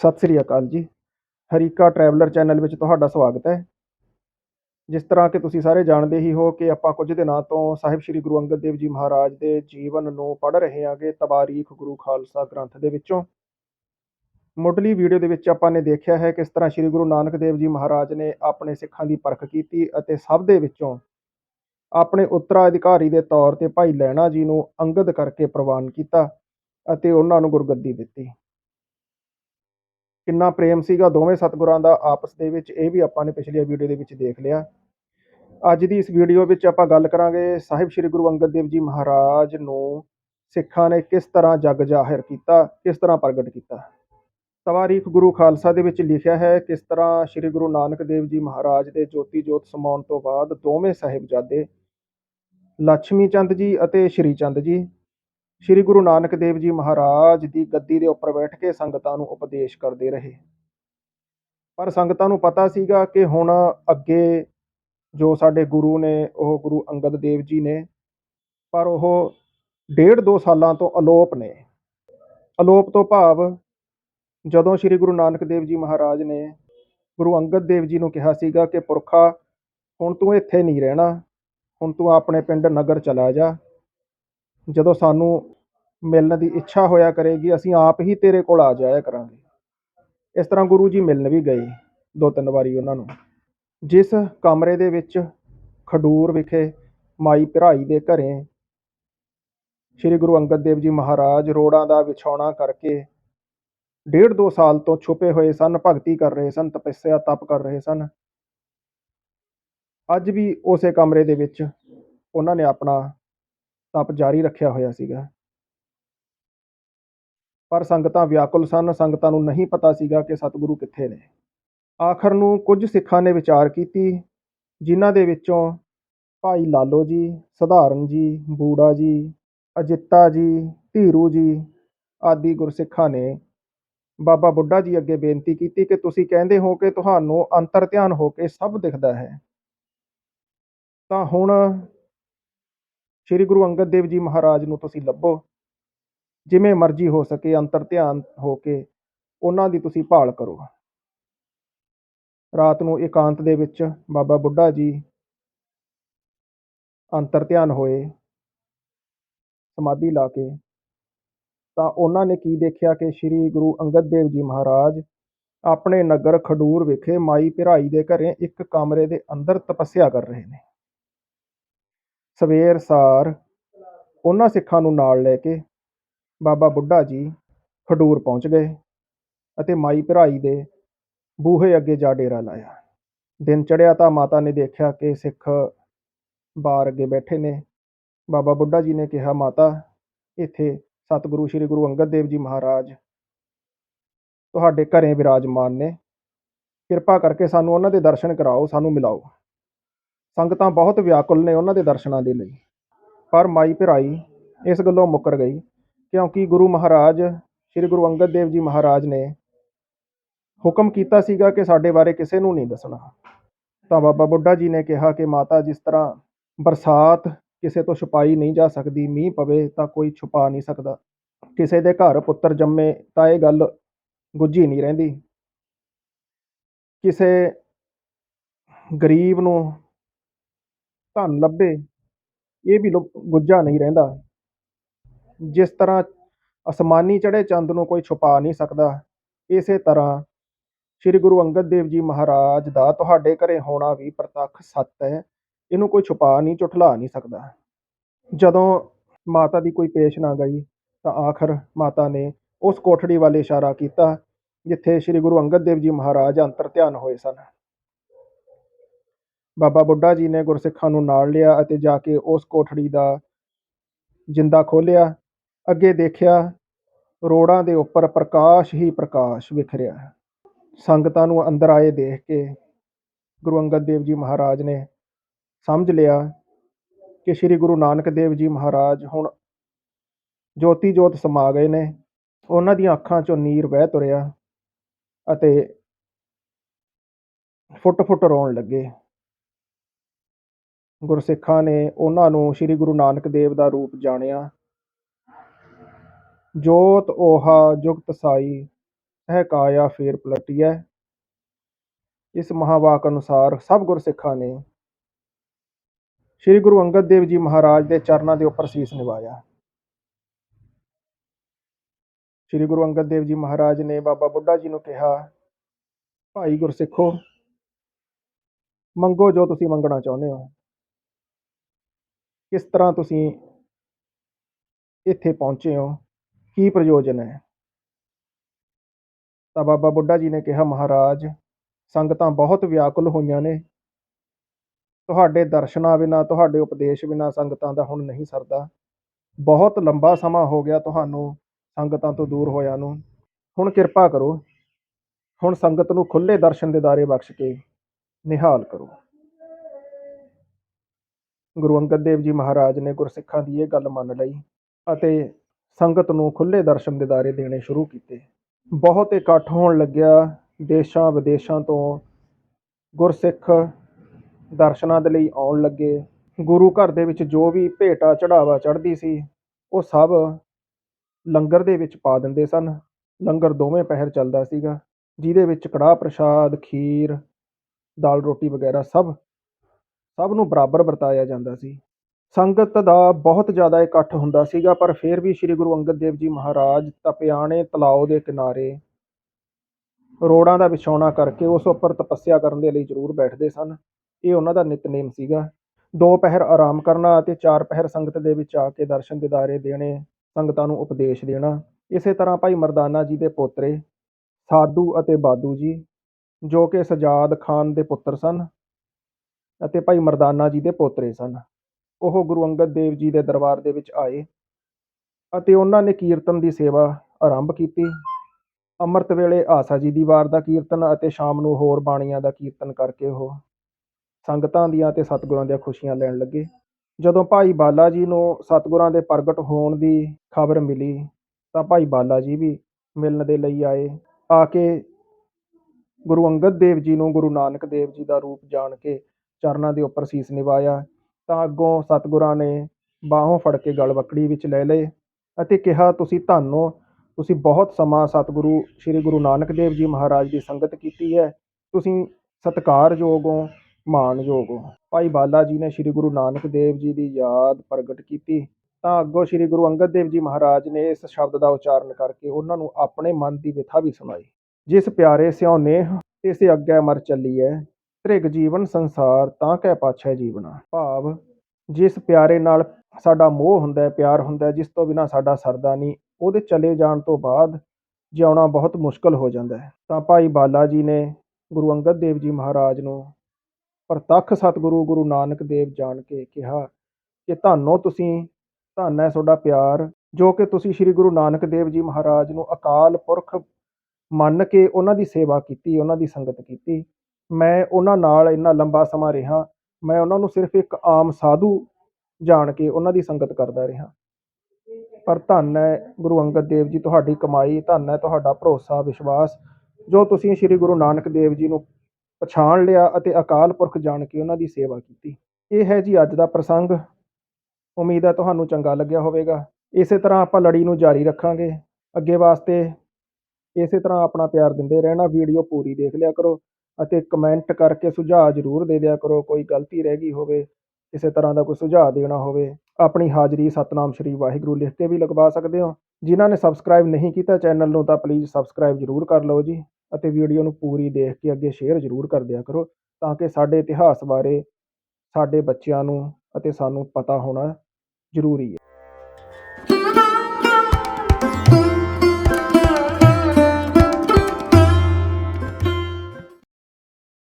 ਸਤਿ ਸ੍ਰੀ ਅਕਾਲ ਜੀ। Harike traveller channel ਵਿੱਚ ਤੁਹਾਡਾ ਸਵਾਗਤ ਹੈ। ਜਿਸ ਤਰ੍ਹਾਂ ਕਿ ਤੁਸੀਂ ਸਾਰੇ ਜਾਣਦੇ ਹੀ ਹੋ ਕਿ ਆਪਾਂ ਕੁਝ ਦਿਨਾਂ ਤੋਂ ਸਾਹਿਬ ਸ੍ਰੀ ਗੁਰੂ ਅੰਗਦ ਦੇਵ ਜੀ ਮਹਾਰਾਜ ਦੇ ਜੀਵਨ ਨੂੰ ਪੜ੍ਹ ਰਹੇ ਹਾਂਗੇ ਤਬਾਰੀਖ ਗੁਰੂ ਖਾਲਸਾ ਗ੍ਰੰਥ ਦੇ ਵਿੱਚੋਂ। ਮੁੱਢਲੀ ਵੀਡੀਓ ਦੇ ਵਿੱਚ ਆਪਾਂ ਨੇ ਦੇਖਿਆ ਹੈ ਕਿਸ ਤਰ੍ਹਾਂ ਸ੍ਰੀ ਗੁਰੂ ਨਾਨਕ ਦੇਵ ਜੀ ਮਹਾਰਾਜ ਨੇ ਆਪਣੇ ਸਿੱਖਾਂ ਦੀ ਪਰਖ ਕੀਤੀ ਅਤੇ ਸਭ ਦੇ ਵਿੱਚੋਂ ਆਪਣੇ ਉੱਤਰਾਧਿਕਾਰੀ ਦੇ ਤੌਰ ਤੇ ਭਾਈ ਲਹਿਣਾ ਜੀ ਨੂੰ ਅੰਗਦ ਕਰਕੇ ਪ੍ਰਵਾਨ ਕੀਤਾ ਅਤੇ ਉਹਨਾਂ ਨੂੰ ਗੁਰਗੱਦੀ ਦਿੱਤੀ। ਕਿੰਨਾ ਪ੍ਰੇਮ ਸੀਗਾ ਦੋਵੇਂ ਸਤਿਗੁਰਾਂ ਦਾ ਆਪਸ ਦੇ ਵਿੱਚ, ਇਹ ਵੀ ਆਪਾਂ ਨੇ ਪਿਛਲੀ ਵੀਡੀਓ ਦੇ ਵਿੱਚ ਦੇਖ ਲਿਆ। ਅੱਜ ਦੀ ਇਸ ਵੀਡੀਓ ਵਿੱਚ ਆਪਾਂ ਗੱਲ ਕਰਾਂਗੇ ਸਾਹਿਬ ਸ੍ਰੀ ਗੁਰੂ ਅੰਗਦ ਦੇਵ ਜੀ ਮਹਾਰਾਜ ਨੂੰ ਸਿੱਖਾਂ ਨੇ ਕਿਸ ਤਰ੍ਹਾਂ ਜਗ ਜ਼ਾਹਿਰ ਕੀਤਾ, ਕਿਸ ਤਰ੍ਹਾਂ ਪ੍ਰਗਟ ਕੀਤਾ। ਤਵਾਰੀਖ ਗੁਰੂ ਖਾਲਸਾ ਦੇ ਵਿੱਚ ਲਿਖਿਆ ਹੈ, ਕਿਸ ਤਰ੍ਹਾਂ ਸ੍ਰੀ ਗੁਰੂ ਨਾਨਕ ਦੇਵ ਜੀ ਮਹਾਰਾਜ ਦੇ ਜੋਤੀ ਜੋਤ ਸਮਾਉਣ ਤੋਂ ਬਾਅਦ ਦੋਵੇਂ ਸਾਹਿਬਜ਼ਾਦੇ ਲక్ష్ਮੀ ਚੰਦ ਜੀ ਅਤੇ ਸ਼੍ਰੀ ਚੰਦ ਜੀ ਸ੍ਰੀ ਗੁਰੂ ਨਾਨਕ ਦੇਵ ਜੀ ਮਹਾਰਾਜ ਦੀ ਗੱਦੀ ਦੇ ਉੱਪਰ ਬੈਠ ਕੇ ਸੰਗਤਾਂ ਨੂੰ ਉਪਦੇਸ਼ ਕਰਦੇ ਰਹੇ। ਪਰ ਸੰਗਤਾਂ ਨੂੰ ਪਤਾ ਸੀਗਾ ਕਿ ਹੁਣ ਅੱਗੇ ਜੋ ਸਾਡੇ ਗੁਰੂ ਨੇ, ਉਹ ਗੁਰੂ ਅੰਗਦ ਦੇਵ ਜੀ ਨੇ, ਪਰ ਉਹ ਡੇਢ ਦੋ ਸਾਲਾਂ ਤੋਂ ਅਲੋਪ ਨੇ। ਅਲੋਪ ਤੋਂ ਭਾਵ ਜਦੋਂ ਸ੍ਰੀ ਗੁਰੂ ਨਾਨਕ ਦੇਵ ਜੀ ਮਹਾਰਾਜ ਨੇ ਗੁਰੂ ਅੰਗਦ ਦੇਵ ਜੀ ਨੂੰ ਕਿਹਾ ਸੀਗਾ ਕਿ ਪੁਰਖਾ, ਹੁਣ ਤੂੰ ਇੱਥੇ ਨਹੀਂ ਰਹਿਣਾ, ਹੁਣ ਤੂੰ ਆਪਣੇ ਪਿੰਡ ਨਗਰ ਚਲਾ ਜਾ। ਜਦੋਂ ਸਾਨੂੰ ਮਿਲਣ ਦੀ ਇੱਛਾ ਹੋਇਆ ਕਰੇਗੀ, ਅਸੀਂ ਆਪ ਹੀ ਤੇਰੇ ਕੋਲ ਆ ਜਾਇਆ ਕਰਾਂਗੇ। ਇਸ ਤਰ੍ਹਾਂ ਗੁਰੂ ਜੀ ਮਿਲਣ ਵੀ ਗਏ, ਦੋ ਤਿੰਨ ਵਾਰੀ ਉਹਨਾਂ ਨੂੰ। ਜਿਸ ਕਮਰੇ ਦੇ ਵਿੱਚ ਖਡੂਰ ਵਿਖੇ ਮਾਈ ਭਰਾਈ ਦੇ ਘਰੇ ਸ੍ਰੀ ਗੁਰੂ ਅੰਗਦ ਦੇਵ ਜੀ ਮਹਾਰਾਜ ਰੋੜਾਂ ਦਾ ਵਿਛਾਉਣਾ ਕਰਕੇ ਡੇਢ ਦੋ ਸਾਲ ਤੋਂ ਛੁਪੇ ਹੋਏ ਸਨ, ਭਗਤੀ ਕਰ ਰਹੇ ਸਨ, ਤਪੱਸਿਆ ਤਪ ਕਰ ਰਹੇ ਸਨ। ਅੱਜ ਵੀ ਉਸੇ ਕਮਰੇ ਦੇ ਵਿੱਚ ਉਹਨਾਂ ਨੇ ਆਪਣਾ ਤਪ ਜਾਰੀ ਰੱਖਿਆ ਹੋਇਆ ਸੀਗਾ। ਪਰ ਸੰਗਤਾਂ ਵਿਆਕੁਲ ਸਨ, ਸੰਗਤਾਂ ਨੂੰ ਨਹੀਂ ਪਤਾ ਸੀਗਾ ਕਿ ਸਤਿਗੁਰੂ ਕਿੱਥੇ ਨੇ। ਆਖਰ ਨੂੰ ਕੁਝ ਸਿੱਖਾਂ ਨੇ ਵਿਚਾਰ ਕੀਤੀ, ਜਿਨ੍ਹਾਂ ਦੇ ਵਿੱਚੋਂ ਭਾਈ ਲਾਲੋ ਜੀ, ਸਧਾਰਨ ਜੀ, ਬੂੜਾ ਜੀ, ਅਜਿੱਤਾ ਜੀ, ਧੀਰੂ ਜੀ ਆਦਿ ਗੁਰਸਿੱਖਾਂ ਨੇ ਬਾਬਾ ਬੁੱਢਾ ਜੀ ਅੱਗੇ ਬੇਨਤੀ ਕੀਤੀ ਕਿ ਤੁਸੀਂ ਕਹਿੰਦੇ ਹੋ ਕਿ ਤੁਹਾਨੂੰ ਅੰਤਰ ਧਿਆਨ ਹੋ ਕੇ ਸਭ ਦਿਖਦਾ ਹੈ। ਤਾਂ ਹੁਣ ਸ੍ਰੀ ਗੁਰੂ ਅੰਗਦ ਦੇਵ ਜੀ ਮਹਾਰਾਜ ਨੂੰ ਤੁਸੀਂ ਲੱਭੋ। ਜਿਵੇਂ ਮਰਜ਼ੀ ਹੋ ਸਕੇ, ਅੰਤਰ ਧਿਆਨ ਹੋ ਕੇ ਉਹਨਾਂ ਦੀ ਤੁਸੀਂ ਭਾਲ ਕਰੋ। ਰਾਤ ਨੂੰ ਇਕਾਂਤ ਦੇ ਵਿੱਚ ਬਾਬਾ ਬੁੱਢਾ ਜੀ ਅੰਤਰ ਧਿਆਨ ਹੋਏ, ਸਮਾਧੀ ਲਾ ਕੇ, ਤਾਂ ਉਹਨਾਂ ਨੇ ਕੀ ਦੇਖਿਆ ਕਿ ਸ੍ਰੀ ਗੁਰੂ ਅੰਗਦ ਦੇਵ ਜੀ ਮਹਾਰਾਜ ਆਪਣੇ ਨਗਰ ਖਡੂਰ ਵਿਖੇ ਮਾਈ ਭਿਰਾਈ ਦੇ ਘਰੇ ਇੱਕ ਕਮਰੇ ਦੇ ਅੰਦਰ ਤਪੱਸਿਆ ਕਰ ਰਹੇ ਨੇ। ਸਵੇਰ ਸਾਰ ਉਹਨਾਂ ਸਿੱਖਾਂ ਨੂੰ ਨਾਲ ਲੈ ਕੇ ਬਾਬਾ ਬੁੱਢਾ ਜੀ ਖਡੂਰ ਪਹੁੰਚ ਗਏ ਅਤੇ ਮਾਈ ਭਰਾਈ ਦੇ ਬੂਹੇ ਅੱਗੇ ਜਾ ਡੇਰਾ ਲਾਇਆ। ਦਿਨ ਚੜਿਆ ਤਾਂ ਮਾਤਾ ਨੇ ਦੇਖਿਆ ਕਿ ਸਿੱਖ ਬਾਹਰ ਅੱਗੇ ਬੈਠੇ ਨੇ। ਬਾਬਾ ਬੁੱਢਾ ਜੀ ਨੇ ਕਿਹਾ, ਮਾਤਾ, ਇੱਥੇ ਸਤਿਗੁਰੂ ਸ੍ਰੀ ਗੁਰੂ ਅੰਗਦ ਦੇਵ ਜੀ ਮਹਾਰਾਜ ਤੁਹਾਡੇ ਘਰੇ ਵਿਰਾਜਮਾਨ ਨੇ। ਕਿਰਪਾ ਕਰਕੇ ਸਾਨੂੰ ਉਹਨਾਂ ਦੇ ਦਰਸ਼ਨ ਕਰਾਓ, ਸਾਨੂੰ ਮਿਲਾਓ। ਸੰਗਤਾਂ ਬਹੁਤ ਵਿਆਕੁਲ ਨੇ ਉਹਨਾਂ ਦੇ ਦਰਸ਼ਨਾਂ ਦੇ ਲਈ। ਪਰ ਮਾਈ ਭਰਾਈ ਇਸ ਗੱਲੋਂ ਮੁੱਕਰ ਗਈ, ਕਿਉਂਕਿ ਗੁਰੂ ਮਹਾਰਾਜ, ਸ੍ਰੀ ਗੁਰੂ ਅੰਗਦ ਦੇਵ ਜੀ ਮਹਾਰਾਜ ਨੇ ਹੁਕਮ ਕੀਤਾ ਸੀਗਾ ਕਿ ਸਾਡੇ ਬਾਰੇ ਕਿਸੇ ਨੂੰ ਨਹੀਂ ਦੱਸਣਾ। ਤਾਂ ਬਾਬਾ ਬੁੱਢਾ ਜੀ ਨੇ ਕਿਹਾ ਕਿ ਮਾਤਾ, ਜਿਸ ਤਰ੍ਹਾਂ ਬਰਸਾਤ ਕਿਸੇ ਤੋਂ ਛੁਪਾਈ ਨਹੀਂ ਜਾ ਸਕਦੀ, ਮੀਂਹ ਪਵੇ ਤਾਂ ਕੋਈ ਛੁਪਾ ਨਹੀਂ ਸਕਦਾ। ਕਿਸੇ ਦੇ ਘਰ ਪੁੱਤਰ ਜੰਮੇ ਤਾਂ ਇਹ ਗੱਲ ਗੁੱਜੀ ਨਹੀਂ ਰਹਿੰਦੀ। ਕਿਸੇ ਗਰੀਬ ਨੂੰ ਧਨ ਲੱਭੇ, ਇਹ ਵੀ ਲੁ- ਗੁੱਝਾ ਨਹੀਂ ਰਹਿੰਦਾ। ਜਿਸ ਤਰ੍ਹਾਂ ਅਸਮਾਨੀ ਚੜੇ ਚੰਦ ਨੂੰ ਕੋਈ ਛੁਪਾ ਨਹੀਂ ਸਕਦਾ, ਇਸੇ ਤਰ੍ਹਾਂ ਸ੍ਰੀ ਗੁਰੂ ਅੰਗਦ ਦੇਵ ਜੀ ਮਹਾਰਾਜ ਦਾ ਤੁਹਾਡੇ ਘਰੇ ਹੋਣਾ ਵੀ ਪ੍ਰਤੱਖ ਸੱਤ ਹੈ, ਇਹਨੂੰ ਕੋਈ ਛੁਪਾ ਨਹੀਂ ਝੁਠਲਾ ਨਹੀਂ ਸਕਦਾ। ਜਦੋਂ ਮਾਤਾ ਦੀ ਕੋਈ ਪੇਸ਼ ਨਾ ਗਈ, ਤਾਂ ਆਖਰ ਮਾਤਾ ਨੇ ਉਸ ਕੋਠੜੀ ਵੱਲ ਇਸ਼ਾਰਾ ਕੀਤਾ, ਜਿੱਥੇ ਸ੍ਰੀ ਗੁਰੂ ਅੰਗਦ ਦੇਵ ਜੀ ਮਹਾਰਾਜ ਅੰਤਰ ਧਿਆਨ ਹੋਏ ਸਨ। ਬਾਬਾ ਬੁੱਢਾ ਜੀ ਨੇ ਗੁਰਸਿੱਖਾਂ ਨੂੰ ਨਾਲ ਲਿਆ ਅਤੇ ਜਾ ਕੇ ਉਸ ਕੋਠੜੀ ਦਾ ਜਿੰਦਾ ਖੋਲ੍ਹਿਆ, ਅੱਗੇ ਦੇਖਿਆ ਰੋੜਾਂ ਦੇ ਉੱਪਰ ਪ੍ਰਕਾਸ਼ ਹੀ ਪ੍ਰਕਾਸ਼ ਵਿਖਰਿਆ। ਸੰਗਤਾਂ ਨੂੰ ਅੰਦਰ ਆਏ ਦੇਖ ਕੇ ਗੁਰੂ ਅੰਗਦ ਦੇਵ ਜੀ ਮਹਾਰਾਜ ਨੇ ਸਮਝ ਲਿਆ ਕਿ ਸ੍ਰੀ ਗੁਰੂ ਨਾਨਕ ਦੇਵ ਜੀ ਮਹਾਰਾਜ ਹੁਣ ਜੋਤੀ ਜੋਤ ਸਮਾ ਗਏ ਨੇ। ਉਹਨਾਂ ਦੀਆਂ ਅੱਖਾਂ ਚੋਂ ਨੀਰ ਵਹਿ ਤੁਰਿਆ ਅਤੇ ਫੁੱਟ ਫੁੱਟ ਰੋਣ ਲੱਗੇ। ਗੁਰਸਿੱਖਾਂ ਨੇ ਉਹਨਾਂ ਨੂੰ ਸ੍ਰੀ ਗੁਰੂ ਨਾਨਕ ਦੇਵ ਦਾ ਰੂਪ ਜਾਣਿਆ। ਜੋਤ ਓਹਾ ਜੁਗਤ ਸਾਈ, ਸਹਿਕਾਇਆ ਫੇਰ ਪਲਟੀਐ। ਇਸ ਮਹਾਵਾਕ ਅਨੁਸਾਰ ਸਭ ਗੁਰਸਿੱਖਾਂ ਨੇ ਸ੍ਰੀ ਗੁਰੂ ਅੰਗਦ ਦੇਵ ਜੀ ਮਹਾਰਾਜ ਦੇ ਚਰਨਾਂ ਦੇ ਉੱਪਰ ਸੀਸ ਨਿਵਾਇਆ। ਸ੍ਰੀ ਗੁਰੂ ਅੰਗਦ ਦੇਵ ਜੀ ਮਹਾਰਾਜ ਨੇ ਬਾਬਾ ਬੁੱਢਾ ਜੀ ਨੂੰ ਕਿਹਾ, ਭਾਈ ਗੁਰਸਿੱਖੋ, ਮੰਗੋ ਜੋ ਤੁਸੀਂ ਮੰਗਣਾ ਚਾਹੁੰਦੇ ਹੋ। ਕਿਸ ਤਰ੍ਹਾਂ ਤੁਸੀਂ ਇੱਥੇ ਪਹੁੰਚੇ ਹੋ? ਕੀ ਪ੍ਰਯੋਜਨ ਹੈ? ਤਾਂ ਬਾਬਾ ਬੁੱਢਾ ਜੀ ਨੇ ਕਿਹਾ, ਮਹਾਰਾਜ, ਸੰਗਤਾਂ ਬਹੁਤ ਵਿਆਕੁਲ ਹੋਈਆਂ ਨੇ। ਤੁਹਾਡੇ ਦਰਸ਼ਨਾਂ ਬਿਨਾ, ਤੁਹਾਡੇ ਉਪਦੇਸ਼ ਬਿਨਾ ਸੰਗਤਾਂ ਦਾ ਹੁਣ ਨਹੀਂ ਸਰਦਾ। ਬਹੁਤ ਲੰਬਾ ਸਮਾਂ ਹੋ ਗਿਆ ਤੁਹਾਨੂੰ ਸੰਗਤਾਂ ਤੋਂ ਦੂਰ ਹੋਇਆਂ ਨੂੰ। ਹੁਣ ਕਿਰਪਾ ਕਰੋ। ਹੁਣ ਸੰਗਤ ਨੂੰ ਖੁੱਲੇ ਦਰਸ਼ਨ ਦੇ ਦਾਰੇ ਬਖਸ਼ ਕੇ ਨਿਹਾਲ ਕਰੋ। ਗੁਰੂ ਅੰਗਦ ਦੇਵ ਜੀ ਮਹਾਰਾਜ ਨੇ ਗੁਰਸਿੱਖਾਂ ਦੀ ਇਹ ਗੱਲ ਮੰਨ ਲਈ ਅਤੇ ਸੰਗਤ ਨੂੰ ਖੁੱਲੇ ਦਰਸ਼ਨ ਦੇ ਦਾਰੇ ਦੇਣੇ ਸ਼ੁਰੂ ਕੀਤੇ। ਬਹੁਤ ਇਕੱਠ ਹੋਣ ਲੱਗਿਆ ਦੇਸ਼ਾਂ ਵਿਦੇਸ਼ਾਂ ਤੋਂ। ਗੁਰਸਿੱਖ ਦਰਸ਼ਨਾਂ ਦੇ ਲਈ ਆਉਣ ਲੱਗੇ। ਗੁਰੂ ਘਰ ਦੇ ਵਿੱਚ ਜੋ ਵੀ ਭੇਟਾ ਚੜਾਵਾ ਚੜ੍ਹਦੀ ਸੀ, ਉਹ ਸਭ ਲੰਗਰ ਦੇ ਵਿੱਚ ਪਾ ਦਿੰਦੇ ਸਨ। ਲੰਗਰ ਦੋਵੇਂ ਪਹਿਰ ਚੱਲਦਾ ਸੀਗਾ, ਜਿਹਦੇ ਵਿੱਚ ਕੜਾਹ ਪ੍ਰਸ਼ਾਦ, ਖੀਰ, ਦਾਲ ਰੋਟੀ ਵਗੈਰਾ ਸਭ ਸਭ ਨੂੰ ਬਰਾਬਰ ਵਰਤਾਇਆ ਜਾਂਦਾ ਸੀ। ਸੰਗਤ ਦਾ ਬਹੁਤ ਜ਼ਿਆਦਾ ਇਕੱਠ ਹੁੰਦਾ ਸੀਗਾ, ਪਰ ਫਿਰ ਵੀ ਸ੍ਰੀ ਗੁਰੂ ਅੰਗਦ ਦੇਵ ਜੀ ਮਹਾਰਾਜ ਤਪਿਆਣੇ ਤਲਾਓ ਦੇ ਕਿਨਾਰੇ ਰੋੜਾਂ ਦਾ ਵਿਛਾਉਣਾ ਕਰਕੇ ਉਸ ਉੱਪਰ ਤਪੱਸਿਆ ਕਰਨ ਦੇ ਲਈ ਜ਼ਰੂਰ ਬੈਠਦੇ ਸਨ। ਇਹ ਉਹਨਾਂ ਦਾ ਨਿਤਨੇਮ ਸੀਗਾ। ਦੋ ਪਹਿਰ ਆਰਾਮ ਕਰਨਾ ਅਤੇ ਚਾਰ ਪਹਿਰ ਸੰਗਤ ਦੇ ਵਿੱਚ ਆ ਕੇ ਦਰਸ਼ਨ ਦਿਦਾਰੇ ਦੇਣੇ, ਸੰਗਤਾਂ ਨੂੰ ਉਪਦੇਸ਼ ਦੇਣਾ। ਇਸੇ ਤਰ੍ਹਾਂ ਭਾਈ ਮਰਦਾਨਾ ਜੀ ਦੇ ਪੋਤਰੇ, ਸਾਧੂ ਅਤੇ ਬਾਦੂ ਜੀ, ਜੋ ਕਿ ਸਜਾਦ ਖਾਨ ਦੇ ਪੁੱਤਰ ਸਨ। ਅਤੇ ਭਾਈ ਮਰਦਾਨਾ ਜੀ ਦੇ ਪੋਤਰੇ ਸਨ। ਉਹ ਗੁਰੂ ਅੰਗਦ ਦੇਵ ਜੀ ਦੇ ਦਰਬਾਰ ਦੇ ਵਿੱਚ ਆਏ ਅਤੇ ਉਹਨਾਂ ਨੇ ਕੀਰਤਨ ਦੀ ਸੇਵਾ ਆਰੰਭ ਕੀਤੀ। ਅੰਮ੍ਰਿਤ ਵੇਲੇ ਆਸਾ ਜੀ ਦੀ ਵਾਰ ਦਾ ਕੀਰਤਨ ਅਤੇ ਸ਼ਾਮ ਨੂੰ ਹੋਰ ਬਾਣੀਆਂ ਦਾ ਕੀਰਤਨ ਕਰਕੇ ਉਹ ਸੰਗਤਾਂ ਦੀਆਂ ਤੇ ਸਤਿਗੁਰਾਂ ਦੀਆਂ ਖੁਸ਼ੀਆਂ ਲੈਣ ਲੱਗੇ। ਜਦੋਂ ਭਾਈ ਬਾਲਾ ਜੀ ਨੂੰ ਸਤਿਗੁਰਾਂ ਦੇ ਪ੍ਰਗਟ ਹੋਣ ਦੀ ਖਬਰ ਮਿਲੀ ਤਾਂ ਭਾਈ ਬਾਲਾ ਜੀ ਵੀ ਮਿਲਣ ਦੇ ਲਈ ਆਏ। ਆ ਕੇ ਗੁਰੂ ਅੰਗਦ ਦੇਵ ਜੀ ਨੂੰ ਗੁਰੂ ਨਾਨਕ ਦੇਵ ਜੀ ਦਾ ਰੂਪ ਜਾਣ ਕੇ ਚਰਨਾਂ ਦੇ ਉੱਪਰ ਸੀਸ ਨਿਵਾਇਆ, ਤਾਂ ਅੱਗੋਂ ਸਤਿਗੁਰਾਂ ਨੇ ਬਾਹੋਂ ਫੜ ਕੇ ਗਲਵਕੜੀ ਵਿੱਚ ਲੈ ਲਏ ਅਤੇ ਕਿਹਾ, ਤੁਸੀਂ ਧੰਨੋ, ਤੁਸੀਂ ਬਹੁਤ ਸਮਾਂ ਸਤਿਗੁਰੂ, ਸ੍ਰੀ ਗੁਰੂ ਨਾਨਕ ਦੇਵ ਜੀ ਮਹਾਰਾਜ ਦੀ ਸੰਗਤ ਕੀਤੀ ਹੈ, ਤੁਸੀਂ ਸਤਿਕਾਰਯੋਗ ਹੋ, ਮਾਣਯੋਗ ਹੋ। ਭਾਈ ਬਾਲਾ ਜੀ ਨੇ ਸ੍ਰੀ ਗੁਰੂ ਨਾਨਕ ਦੇਵ ਜੀ ਦੀ ਯਾਦ ਪ੍ਰਗਟ ਕੀਤੀ, ਤਾਂ ਅੱਗੋਂ ਸ੍ਰੀ ਗੁਰੂ ਅੰਗਦ ਦੇਵ ਜੀ ਮਹਾਰਾਜ ਨੇ ਇਸ ਸ਼ਬਦ ਦਾ ਉਚਾਰਨ ਕਰਕੇ ਉਹਨਾਂ ਨੂੰ ਆਪਣੇ ਮਨ ਦੀ ਵਿਥਾ ਵੀ ਸੁਣਾਈ। ਜਿਸ ਪਿਆਰੇ ਸਿਉ ਨੇਹ ਤਿਸ ਅੱਗੇ ਮਰ ਚੱਲੀ ਹੈ ਤ੍ਰਿਗ ਜੀਵਨ ਸੰਸਾਰ, ਤਾਂ ਕਹਿ ਪਾਛੈ ਜੀਵਨਾ। ਭਾਵ, ਜਿਸ ਪਿਆਰੇ ਨਾਲ ਸਾਡਾ ਮੋਹ ਹੁੰਦਾ ਹੈ, ਪਿਆਰ ਹੁੰਦਾ ਹੈ, ਜਿਸ ਤੋਂ ਬਿਨਾ ਸਾਡਾ ਸਰਦਾ ਨਹੀਂ, ਉਹਦੇ ਚਲੇ ਜਾਣ ਤੋਂ ਬਾਅਦ ਜਿਉਣਾ ਬਹੁਤ ਮੁਸ਼ਕਲ ਹੋ ਜਾਂਦਾ ਹੈ। ਤਾਂ ਭਾਈ ਬਾਲਾ ਜੀ ਨੇ ਗੁਰੂ ਅੰਗਦ ਦੇਵ ਜੀ ਮਹਾਰਾਜ ਨੂੰ ਪ੍ਰਤੱਖ ਸਤਿਗੁਰੂ ਗੁਰੂ ਨਾਨਕ ਦੇਵ ਜਾਣ ਕੇ ਕਿਹਾ ਕਿ ਧੰਨੋ ਤੁਸੀਂ, ਧੰਨ ਹੈ ਤੁਹਾਡਾ ਪਿਆਰ, ਜੋ ਕਿ ਤੁਸੀਂ ਸ੍ਰੀ ਗੁਰੂ ਨਾਨਕ ਦੇਵ ਜੀ ਮਹਾਰਾਜ ਨੂੰ ਅਕਾਲ ਪੁਰਖ ਮੰਨ ਕੇ ਉਹਨਾਂ ਦੀ ਸੇਵਾ ਕੀਤੀ, ਉਹਨਾਂ ਦੀ ਸੰਗਤ ਕੀਤੀ। ਮੈਂ ਉਹਨਾਂ ਨਾਲ ਇੰਨਾ ਲੰਬਾ ਸਮਾਂ ਰਿਹਾ, ਮੈਂ ਉਹਨਾਂ ਨੂੰ ਸਿਰਫ ਇੱਕ ਆਮ ਸਾਧੂ ਜਾਣ ਕੇ ਉਹਨਾਂ ਦੀ ਸੰਗਤ ਕਰਦਾ ਰਿਹਾ। ਪਰ ਧੰਨ ਹੈ ਗੁਰੂ ਅੰਗਦ ਦੇਵ ਜੀ ਤੁਹਾਡੀ ਕਮਾਈ, ਧੰਨ ਹੈ ਤੁਹਾਡਾ ਭਰੋਸਾ, ਵਿਸ਼ਵਾਸ, ਜੋ ਤੁਸੀਂ ਸ੍ਰੀ ਗੁਰੂ ਨਾਨਕ ਦੇਵ ਜੀ ਨੂੰ ਪਛਾਣ ਲਿਆ ਅਤੇ ਅਕਾਲ ਪੁਰਖ ਜਾਣ ਕੇ ਉਹਨਾਂ ਦੀ ਸੇਵਾ ਕੀਤੀ। ਇਹ ਹੈ ਜੀ ਅੱਜ ਦਾ ਪ੍ਰਸੰਗ। ਉਮੀਦ ਹੈ ਤੁਹਾਨੂੰ ਚੰਗਾ ਲੱਗਿਆ ਹੋਵੇਗਾ। ਇਸੇ ਤਰ੍ਹਾਂ ਆਪਾਂ ਲੜੀ ਨੂੰ ਜਾਰੀ ਰੱਖਾਂਗੇ। ਅੱਗੇ ਵਾਸਤੇ ਇਸੇ ਤਰ੍ਹਾਂ ਆਪਣਾ ਪਿਆਰ ਦਿੰਦੇ ਰਹਿਣਾ, ਵੀਡੀਓ ਪੂਰੀ ਦੇਖ ਲਿਆ ਕਰੋ। ਅਤੇ ਕਮੈਂਟ ਕਰਕੇ ਸੁਝਾਅ ਜ਼ਰੂਰ ਦੇ ਦਿਆ ਕਰੋ, ਕੋਈ ਗਲਤੀ ਰਹਿ ਗਈ ਹੋਵੇ, ਕਿਸੇ ਤਰ੍ਹਾਂ ਦਾ ਕੋਈ ਸੁਝਾਅ ਦੇਣਾ ਹੋਵੇ, ਆਪਣੀ ਹਾਜ਼ਰੀ ਸਤਨਾਮ ਸ਼੍ਰੀ ਵਾਹਿਗੁਰੂ ਲਿਖ ਕੇ ਵੀ ਲਗਵਾ ਸਕਦੇ ਹੋ। ਜਿਨ੍ਹਾਂ ਨੇ ਸਬਸਕ੍ਰਾਈਬ ਨਹੀਂ ਕੀਤਾ ਚੈਨਲ ਨੂੰ ਤਾਂ ਪਲੀਜ਼ ਸਬਸਕ੍ਰਾਈਬ ਜ਼ਰੂਰ ਕਰ ਲਓ ਜੀ ਅਤੇ ਵੀਡੀਓ ਨੂੰ ਪੂਰੀ ਦੇਖ ਕੇ ਅੱਗੇ ਸ਼ੇਅਰ ਜ਼ਰੂਰ ਕਰ ਦਿਆ ਕਰੋ ਤਾਂ ਕਿ ਸਾਡੇ ਇਤਿਹਾਸ ਬਾਰੇ ਸਾਡੇ ਬੱਚਿਆਂ ਨੂੰ ਅਤੇ ਸਾਨੂੰ ਪਤਾ ਹੋਣਾ ਜ਼ਰੂਰੀ ਹੈ।